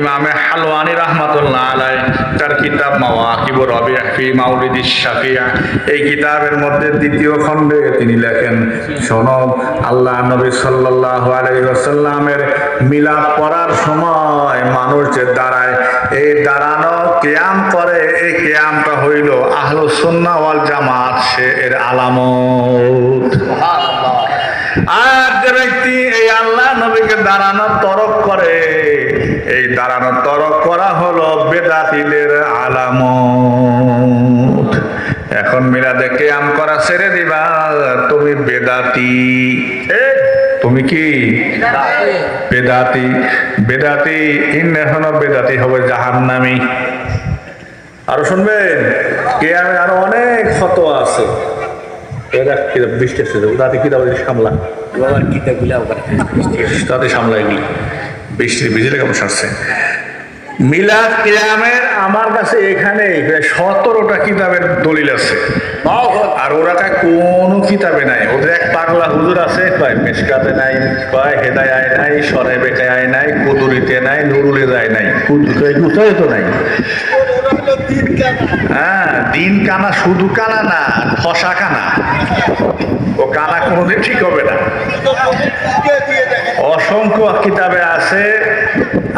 ইমামে হালওয়ানি রহমাতুল্লাহ আলাই তার কিতাব মাওয়াকিব রবিয়া ফি মাউলিদি শাফিয়া। এই কিতাবের মধ্যে দ্বিতীয় খণ্ডে তিনি লেখেন শোনো আল্লাহ নবী সাল্লাল্লাহু আলাইহি ওয়াসাল্লামের মিলাদ পড়ার সময় মানুষ যে দাঁড়ায় এই দাঁড়ানো কিয়াম করে এই কিয়ামটা হইল আহলু সুন্নাহ ওয়াল জামাত সে এর আলামত। আর যে ব্যক্তি এই আল্লাহ নবীকে দাঁড়ানো তরক এই দাঁড়ানো তরক করা হলো বেদাতিদের আলামত। এখন মিলাদে কেয়াম করা ছেড়ে দিবা তুমি বেদাতি। তুমি কি? বেদাতি। বেদাতি ইন এখনও বেদাতি হবে জাহান্নামি। আরও শুনবেন? কেয়ামে আরও অনেক ফটো আছে। এরা কিতাব বৃষ্টি আছে তাতে কিতাব সামলা। বাবার কিতাবগুলো তাতে সামলাই নি বৃষ্টি বিজলে কেমন সারছে মিলাদ কিয়ামের আমার কাছে এখানে সতেরোটা কিতাবের দলিল আছে। আর ওরা কা কোনো কিতাবে নাই। ওদের এক পাগলা হুজুর আছে কয় মেসকাতে নাই কয় হেদায় নাই সরে বেকায় নাই কুদুরিতে নাই নুরুলে যায় নাই কুদুরে তো নাই। হ্যাঁ দিন কানা শুধু কানা না ফসা কানা। ও কানা কোনোদিন ঠিক হবে না। অসংখ্য কিতাবে আছে।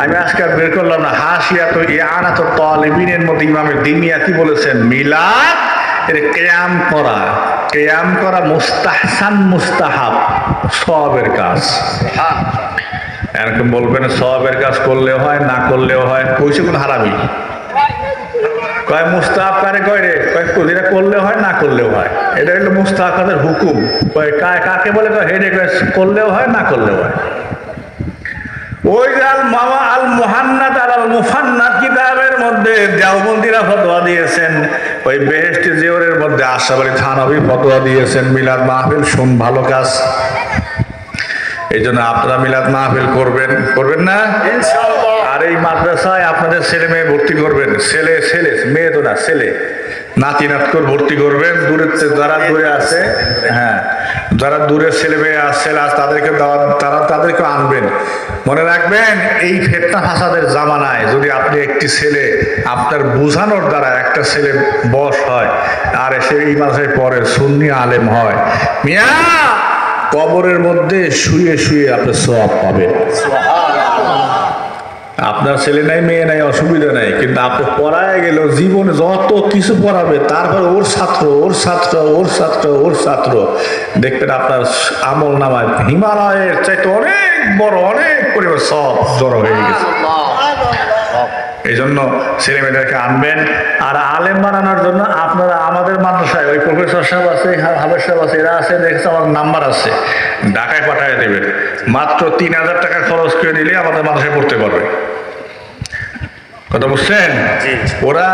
আমি আজকে বের করলাম না। হাসিয়া তো ইয়ানা তো তলিবিনের মধ্যে ইমামে দিমিয়া কি বলেছেন? মিলাদ এটা কেয়াম করা। কেয়াম করা মুস্তাহসান মুস্তাহাব সবের কাজ। এরকম বলবেন সবের কাজ করলেও হয়, না করলেও হয়। কইছে কোন হারামি? কয় মুস্তাহাব কারে কয় রে? কয় যেটা করলেও হয়, না করলেও হয়। এটা হলো মুস্তাহাবের হুকুম। কয় কাকে বলে কয়? হেডে করলেও হয়, না করলেও হয়। ওই যে আল মামা আল আর কিতাবের মধ্যে দেওবন্দিরা ফতোয়া দিয়েছেন। ওই বেহেস্টি জিওরের মধ্যে থানবী ফতোয়া দিয়েছেন মিলাদ মাহফিল শুন ভালো কাজ। এই জন্য আপনারা মিলাদ মাহফিল করবেন। করবেন না? আর এই মাদ্রাসায় আপনাদের ছেলে মেয়ে ভর্তি করবেন। ছেলে ছেলে মেয়ে তো না ছেলে। নাতি নাতকর ভর্তি করবেন। দূরের যারা দূরে আছে হ্যাঁ যারা দূরের ছেলে মেয়ে আসছে তাদেরকে তারা তাদেরকে আনবেন। মনে রাখবেন, এই ফেতনা ফাসাদের জামানায় যদি আপনি একটি ছেলে, আপনার বোঝানোর দ্বারা একটা ছেলে বস হয়, আর এসে এই মাসে পরে সুন্নি আলেম হয়, মিয়া, কবরের মধ্যে শুয়ে শুয়ে আপনি সব পাবেন। আপনার ছেলে নাই, মেয়ে নাই, অসুবিধা নাই, কিন্তু আপনি পড়ায় গেল জীবনে যত কিছু পড়াবে, তারপর ওর ছাত্র ওর ছাত্র ওর ছাত্র ওর ছাত্র। দেখবেন আপনার আমল নামায় হিমালয়ের চাইতে অনেক বড়, অনেক পরিমাণ সব জড়ো হয়ে গেছে। এই জন্য ছেলে মেয়েদেরকে আনবেন। আর আলেম বানানোর জন্য আপনারা আমাদের মাদ্রাসায়, ওই প্রফেসর সাহেব আছে হাবের সাহেব আছে, এরা আছে, দেখছে আমার নাম্বার আছে। ঢাকায় পাঠিয়ে দেবেন। মাত্র তিন হাজার টাকা খরচ করে দিলে আমাদের মাদ্রাসায় পড়তে পারবে। কথা বুঝছেন? ওরা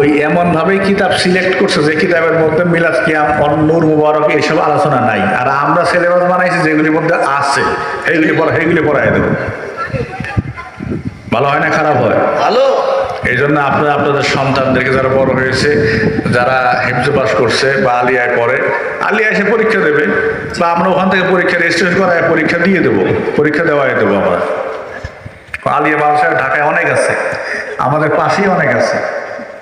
ওই এমন ভাবেই কিতাব সিলেক্ট করছে যে কিতাবের মধ্যে মিলাদ কিয়াম নূর মুবারক এইসব আলোচনা নাই। আর আমরা সিলেবাস বানাইছি যেগুলির মধ্যে আছে। সেইগুলি পড়া সেইগুলি পড়াই দেবো। ভালো হয় না খারাপ হয়? ভালো। এই জন্য আপনারা আপনাদের সন্তানদেরকে যারা বড় হয়েছে যারা হেফজ পাস করছে বা আলিয়ায় পড়ে আলিয়া এসে পরীক্ষা দেবে। বা আমরা ওখান থেকে পরীক্ষা রেজিস্ট্রেশন করায় পরীক্ষা দিয়ে দেবো। পরীক্ষা দেওয়াই দেবো আমরা। আলিয়া বাসায় ঢাকায় অনেক আছে আমাদের পাশেই অনেক আছে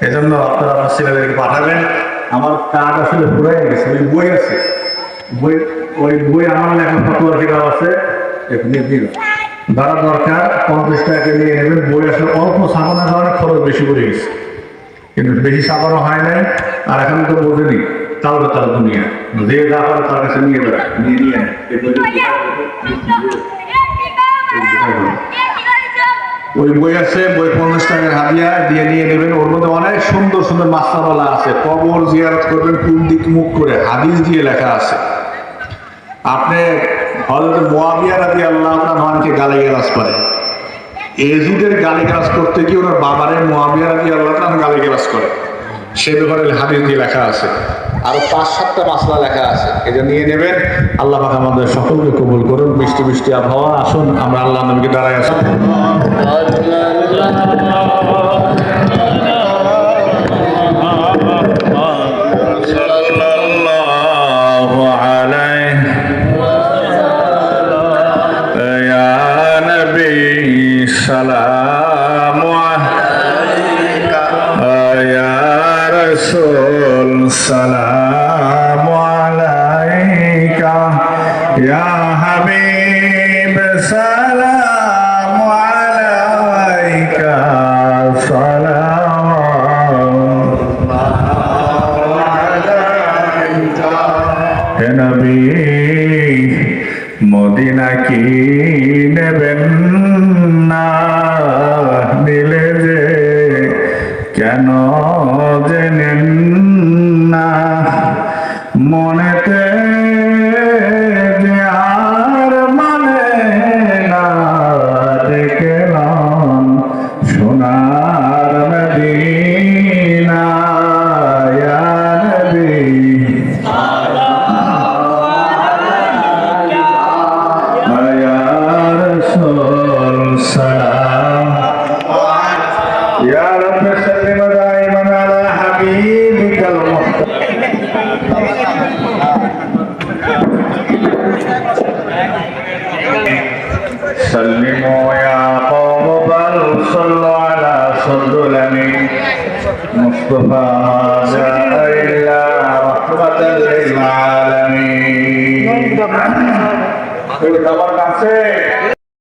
এই জন্য আপনারা আমার ছেলেদেরকে পাঠাবেন আমার কার্ড আসলে ফুরাই গেছে ওই বই আছে বই ওই বই আমার লেখা ফটোয়ার কিতাব আছে যারা দরকার পঞ্চাশ টাকা নিয়ে নেবেন বই আসলে অল্প ছাপানোর কারণে খরচ বেশি পড়ে গেছে কিন্তু বেশি ছাপানো হয় নাই আর এখন তো বোঝেনি তাহলে তার দুনিয়া যে যা পারে তার কাছে নিয়ে বেড়ায় নিয়ে নিয়ে ওই বই আছে বই পঞ্চাশ টাকার হাদিয়া দিয়ে নিয়ে নেবেন। ওর মধ্যে অনেক সুন্দর সুন্দর মাস্তাবলা আছে। কবর জিয়ারত করবেন, কোন দিক মুখ করে, হাদিস দিয়ে লেখা আছে। আপনি হয়তো মোয়াবিয়া রাজি আল্লাহ রহমানকে গালিগালাজ করে এজুদের গালিগালাজ করতে গিয়ে ওনার বাবারে মোয়াবিয়া রাজি আল্লাহ তাআলা গালিগালাজ করে সে ব্যাপারে হাদিস দিয়ে লেখা আছে। আরও পাঁচ সাতটা মাসলা লেখা আছে। এটা নিয়ে নেবেন আল্লাহ পাক আমাদের সকলকে কবুল করুন। বৃষ্টি বৃষ্টি আবহাওয়া আসুন আমরা আল্লাহ নবীকে দাঁড়ায় আসুন রসুল সালাম আলাইকা। ইয়া হাবিব সালাম আলাইকা সালাম। হে নবী মদিনা কি নেবেন? وسلموا يا قوم بل صلوا على سندلني مصطفى ما جاء إلا رحمة للعالمين